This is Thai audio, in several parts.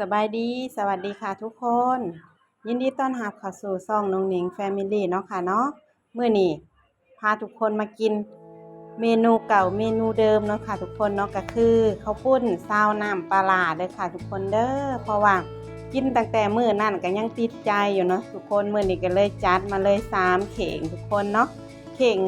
สบายดี สวัสดีค่ะทุกคน ยินดีต้อนรับเข้าสู่ซ่องนงหนิงแฟมิลี่เนาะค่ะเนาะเมื่อนี้พาทุกคนมากินเมนูเก่าเมนูเดิมเนาะค่ะทุกคนเนาะก็คือข้าวปุ้นซาวน้ำปลาร้าเด้อค่ะทุกคนเด้อเพราะว่ากินตั้งแต่มื้อนั่นก็ยังติดใจอยู่เนาะทุกคนมื้อนี้ก็เลยจัดมาเลยสามเข่งทุกคนเนาะเข่ง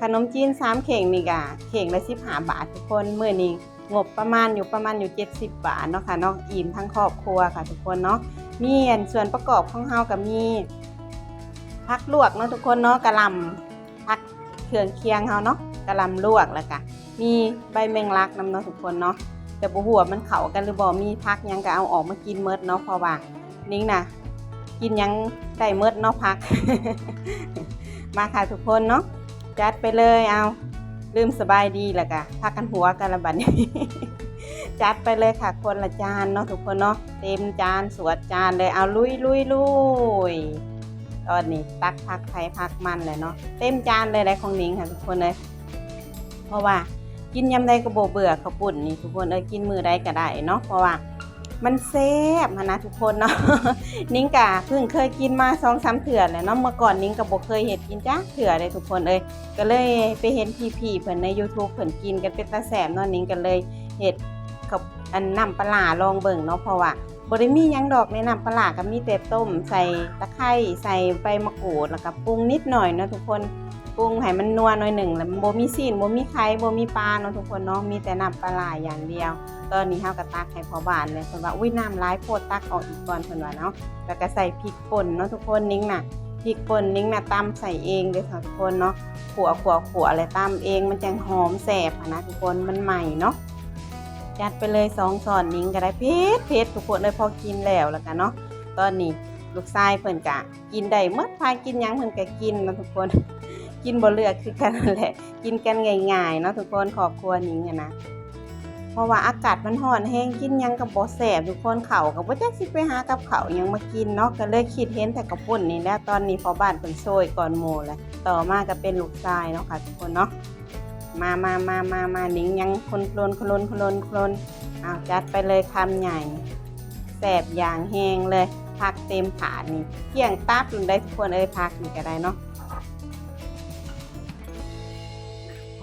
ขนมจีนสามเข่งนี่ก็เข่งละ15บาททุกคนมื้อนี้ งบประมาณอยู่ประมาณอยู่ 70 บาทเนาะค่ะเนาะอิ่มทั้งครอบครัวค่ะ ทุกคนเนาะมีอันส่วนประกอบของเฮากับมีผักลวกเนาะทุกคนเนาะกระลำผักเครื่องเคียงเฮาเนาะกระลำลวกแล้วก็มีใบแมงลักนํเนาะทุกคนเนาะแต่บ่ฮู้ว่ามันเข้ากันหรือบ่มีผักยังก็เอาออกมากินเมดเนาะเพราะว่านิ้งนะกินยังได้เมดเนาะผัก มาค่ะทุกคนเนาะจัดไปเลยเอา ลืมสบายดีแล้วก็พักกันหัวกันละบัดนี้ จัดไปเลยค่ะคนละจานเนาะทุกคนเนาะเต็มจานสวดจานเลยเอาลุยลุยลุยตอนนี้ตักพักไทยพักมันเลยเนาะเต็มจานเลยได้ของนิ้งค่ะทุกคนเลย เพราะว่ากินยำใดก็โบเบื่อข้าวปุ่นนี่ทุกคนเอ้ยกินมือใดก็ได้เนาะเพราะว่า มันแซ่บนะทุกคนเนาะนิ้งกะเพิ่งเคยกินมาสองสามเถื่อแล้วเนาะเมื่อก่อนนิ้งก็บ่เคยเห็ดกินจ้าเถื่อเลยทุกคนเอ้ยก็เลยไปเห็นพี่ๆเพิ่นใน YouTube เพิ่นกินกันเป็นตาแสบเนาะนิ้งก็เลยเฮ็ดกับอันน้ำปลาลองเบิ่งเนาะเพราะว่าบ่ได้มียังดอกในน้ำปลาร้าก็มีแต่ต้ม ใส่ตะไคร้ใส่ใบมะกรูดแล้วก็ปรุงนิดหน่อยเนาะทุกคน ปรุงให้มันนัวหน่อยหนึ่งแล้วมันบ่มีซีนบ่มีไข่บ่มีปลาเนาะทุกคนเนาะมีแต่น้ำปลาอย่างเดียว ตอนนี้เฮาก็ตักให้พอบานเลยเพิ่นว่าอุ้ยน้ำร้ายโพดตักออกอีกก่อนเพิ่นว่าเนาะแล้วก็ใส่พริกป่นเนาะทุกคนนิ้งน่ะพริกป่นนิ้งน่ะตำใส่เองเด้อค่ะทุกคนเนาะขัวขัวขัวอะไรตาเองมันจังหอมแสบนะทุกคนมันใหม่เนาะจัดไปเลยสองสอนนิ้งก็ได้เพชรเพชรทุกคนเลยพอกินแล้วแล้วกันเนาะตอนนี้ลูกชายเพิ่นกะกินได้เมื่อพายกินยังเพิ่นก็กินนะทุกคน กินบ่เลือกคือกันแหละ กินกันง่ายๆเนาะทุกคนครอบครัวนิ้งอะนะเพราะว่าอากาศมันร้อนแห้งกินยังกับบ่แสบทุกคนเข่าก็บ่จักสิไปหากับเขายังมากินเนาะก็เลยคิดเห็นแต่กระปุ่นนี่แหล้วตอนนี้พอบ้านเพิ่นโซยก่อนหมู่แล้วต่อมาก็เป็นลูกชายเนาะค่ะทุกคนเนาะมามามามามานิงยังคนโคลนโคลนโคลนโคลนอ้าวจัดไปเลยคำใหญ่แสบอย่างแห้งเลย พักเต็มถาดนี่เกี่ยงตับลงได้ทุกคนเอ้ยพักนี่ก็ได้เนาะ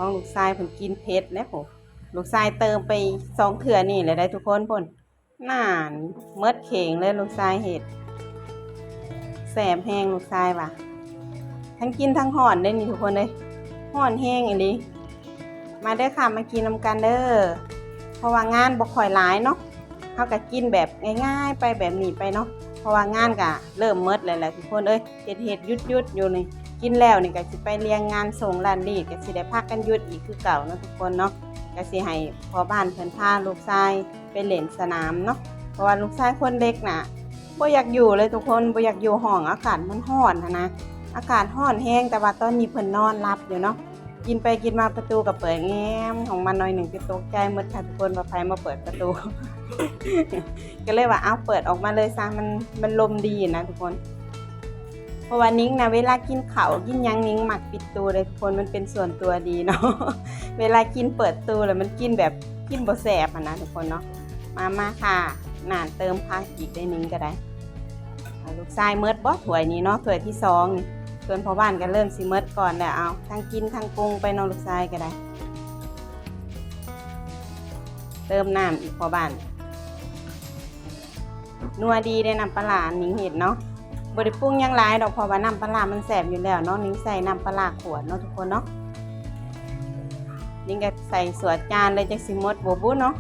ของลูกชายผมกินเผ็ดนะผมลูกชายเติมไปสองเถื่อนี่เลยได้ทุกคนพ่นน่านเมดเข่งเลยลูกชายเห็ดแสบแห้งลูกชายว่ะ ทั้งกินทั้งห่อนได้นี่ทุกคนเลยห่อนแห้งอีหลีมาเด้ค่ะมากินนำกันเด้อเพราะว่างานบ่ค่อยหลายเนาะเขาก็กินแบบง่ายๆ ไปแบบนี้ไปเนาะเพราะว่างานก็เริ่มเมดเลยแหละทุกคนเอ้ยเฮ็ดเฮ็ดยุดยุดอยู่นี่ กินแล้วนี่ก็สิไปเรียงงานส่งร้านรีดก็สิได้พักกันยุดอีกคือเก่าเนาะทุกคนเนาะก็สิให้พอบ้านเพิ่นพาลูกชายไปเล่นสนามเนาะเพราะว่าลูกชายคนเล็กน่ะบ่อยากอยู่เลยทุกคนบ่อยากอยู่ห้องอากาศมันร้อนนะนะอากาศร้อนแห้งแต่ว่าตอนนี้เพิ่นนอนรับอยู่เนาะกินไปกินมาประตูก็เปิดแง้มของมันหน่อยหนึ่งก็ตกใจหมดค่ะทุกคนว่าใครมาเปิดประตู ก็เลยว่าเอาเปิดออกมาเลยซะมันมันลมดีนะทุกคน ราะว่านิ้งนะเวลากินเขากินยังนิ้งหมักปิดตูเลยทุกคนมันเป็นส่วนตัวดีเนาะเวลากินเปิดตูแล้วมันกินแบบกินบ่แสบนะทุกคนเนาะมามาค่ะนานเติมพักอีกได้นิ้งก็ได้ลูกชายเมิดบ่ถ้วยนี้เนาะถวยที่สองส่วนพ่อบ้านก็เริ่มสิเมิดก่อนแล้วเอาทั้งกินทั้งปรุงไปนองลูกชายก็ได้ เติมน้ำอีกพ่อบ้านนัวดีได้น้ำปลาร้าหนิงเห็ดเนาะ บริปรุงยังหลายดอกเพราะว่าน้ำปลาร้ามันแสบอยู่แล้วเนาะนิ้งใส่น้ำปลาขวดเนาะทุกคนเนาะนิ้งก็ใส่สวดจานเลยจักสิมดบบุเนาะ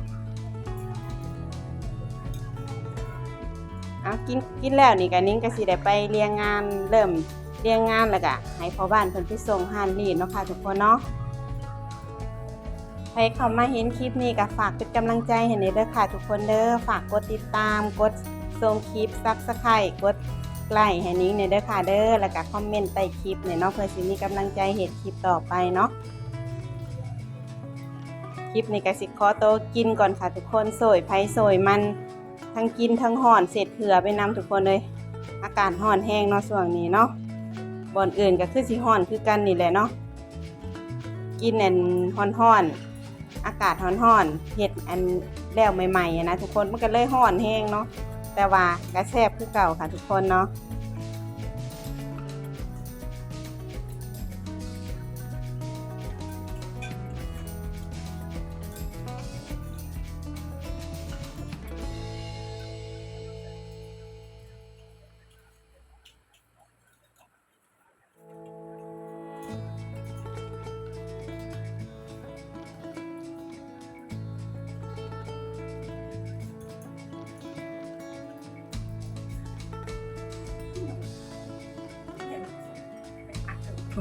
เอากินกินแล้วนี่ก็นิ้งก็สิได้ไปเรียงงานเริ่มเรียงงานแล้วก็ให้พ่อบ้านเพิ่นไปส่งหานรีดเนาะค่ะทุกคนเนาะใครเข้ามาเห็นคลิปนี้ก็ฝากเป็นกำลังใจให้หน่อยเด้อค่ะ ทุกคนเด้อฝากกดติดตามกดส่งคลิปซับสไครต์กด ไลค์ให้นิ้งหน่ยเด้อค่ะเด้อแล้วก็คอมเมนต์ใต้คลิปเนี่ยเนาะเพื่อสิมีกำลังใจเห็นคลิปต่อไปเนาะคลิปนี้ก็สิขอโตกินก่อนค่ะทุกคนโสยไผโสยมันทั้งกินทั้งห่อนเสร็จเผื่อไปนำทุกคนเลย อากาศห่อนแห้งเนาะช่วงนี้เนาะบอนอื่นก็คือสิห่อนคือกันนี่แหละเนาะกินอันห่อนห่อนอากาศห่อนห่อนเห็ดอันแล้วใหม่ๆนะทุกคนมันก็เลยห่อนแห้งเนาะ แต่ว่ากระแซบคือเก่าค่ะทุกคนเนาะ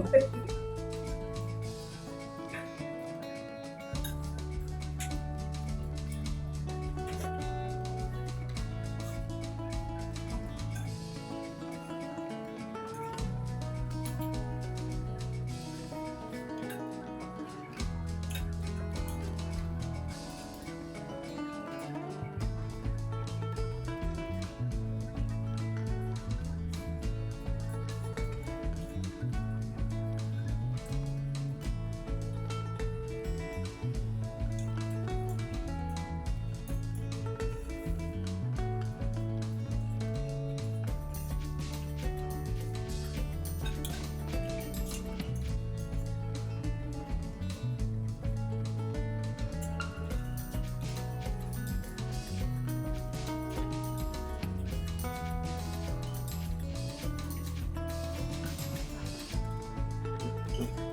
thank রাখি